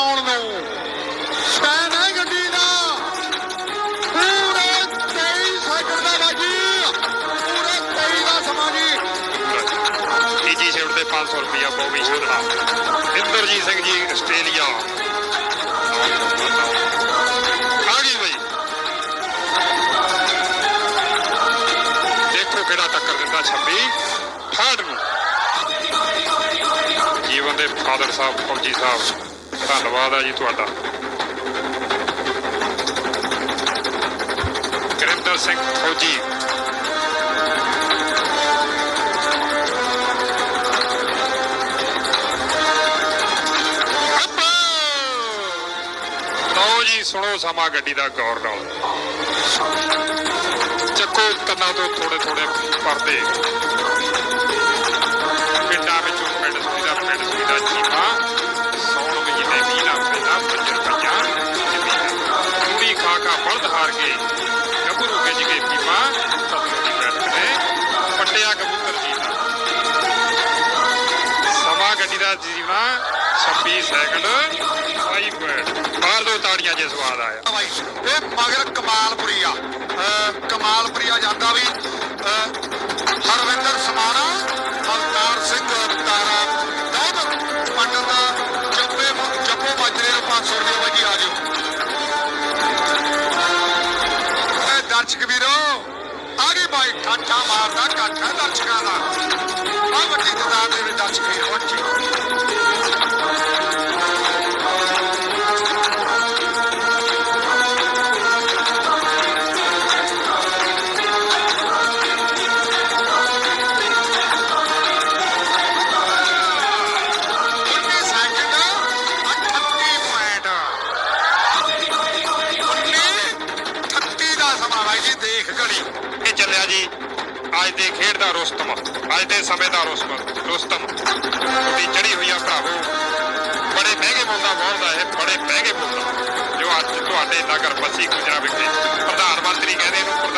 ਚਲਾਉਣ ਨੂੰ। ਸਟੈ ਨਹੀਂ ਗੱਡੀ ਦਾ ਪੂਰੇ 23 ਸੈਕਿੰਡ ਦਾ ਬਾਜੀ। ਪੂਰੇ 23 ਦਾ ਸਮਾਂ ਜੀ। ਈਜੀ ਸ਼ੇਡ ਤੇ 500 ਰੁਪਿਆ ਬੋਬੀ ਸ਼ਰਮਾ ਇੰਦਰਜੀਤ ਸਿੰਘ ਜੀ, ਆਸਟ੍ਰੇਲੀਆ। ਆ ਗਈ ਬਈ। ਦੇਖੋ ਕਿਹੜਾ ਟੱਕਰ ਦਿੰਦਾ 26 68 ਨੂੰ। ਜੀਵਨ ਦੇ ਫਾਦਰ ਸਾਹਿਬ, ਫੌਜੀ ਸਾਹਿਬ। ਧੰਨਵਾਦ ਆ ਜੀ ਤੁਹਾਡਾ। ਕਰਿੰਦਰ ਸਿੰਘ ਫੌਜੀ। ਲਓ ਜੀ, ਸੁਣੋ ਸਮਾਂ ਗੱਡੀ ਦਾ ਗੌਰ ਨਾਲ। ਚੱਕੋ ਕੰਨਾਂ ਤੋਂ ਥੋੜੇ ਥੋੜੇ ਪਰਦੇ। ਦਾ ਜੀਵਾ 26 ਸੈਕਿੰਡ 5 ਮਿੰਟ ਮਾਰ ਦੋ ਤਾੜੀਆਂ ਜੇ ਸਵਾਦ ਆਇਆ ਬਾਈ ਇਹ ਮਗਰ ਕਮਾਲਪੁਰੀ ਆ ਅਹ ਕਮਾਲਪੁਰੀ ਆ ਜਾਂਦਾ ਵੀ ਹਰਵਿੰਦਰ ਸਮਾਣਾ, ਅਵਤਾਰ ਸਿੰਘ ਤਾਰਾ। ਦੋਦ ਪੰਡਤ ਜੱਪੇ ਜੱਪੋ ਮਾਜਰੇ ਨੂੰ 500 ਰੁਪਏ ਵਜੀ ਆ ਜਿਓ। ਇਹ ਦਰਸ਼ਕ ਵੀਰੋ, ਆ ਗਈ ਬਾਈ, ਠਾਠਾ ਮਾਰਦਾ ਕਾਠਾ ਦਰਸ਼ਕਾਂ ਦਾ। ਆ ਵੱਡੀ ਤਾਦਾਦ ਦੇ ਵਿੱਚ ਦਰਸ਼ਕ ਵੀਰ ਪਹੁੰਚੇ ਜੀ, ਅੱਜ ਦੇ ਖੇਡ ਦਾ ਰੁਸਤਮ, ਅੱਜ ਦੇ ਸਮੇਂ ਦਾ ਰੁਸਤਮ ਰੁਸਤਮ। ਤੁਹਾਡੀ ਚੜੀ ਹੋਈ ਆ ਭਰਾਵੋ, ਬੜੇ ਮਹਿੰਗੇ ਮੁੱਲ ਦਾ ਬੋਲਦਾ ਇਹ, ਬੜੇ ਮਹਿੰਗੇ ਮੁੱਲ ਜੋ ਅੱਜ ਤੁਹਾਡੇ ਨਗਰ ਬੱਸੀ ਗੁਜਰਾ ਵਿਖੇ ਪ੍ਰਧਾਨ ਮੰਤਰੀ ਕਹਿੰਦੇ ਇਹਨੂੰ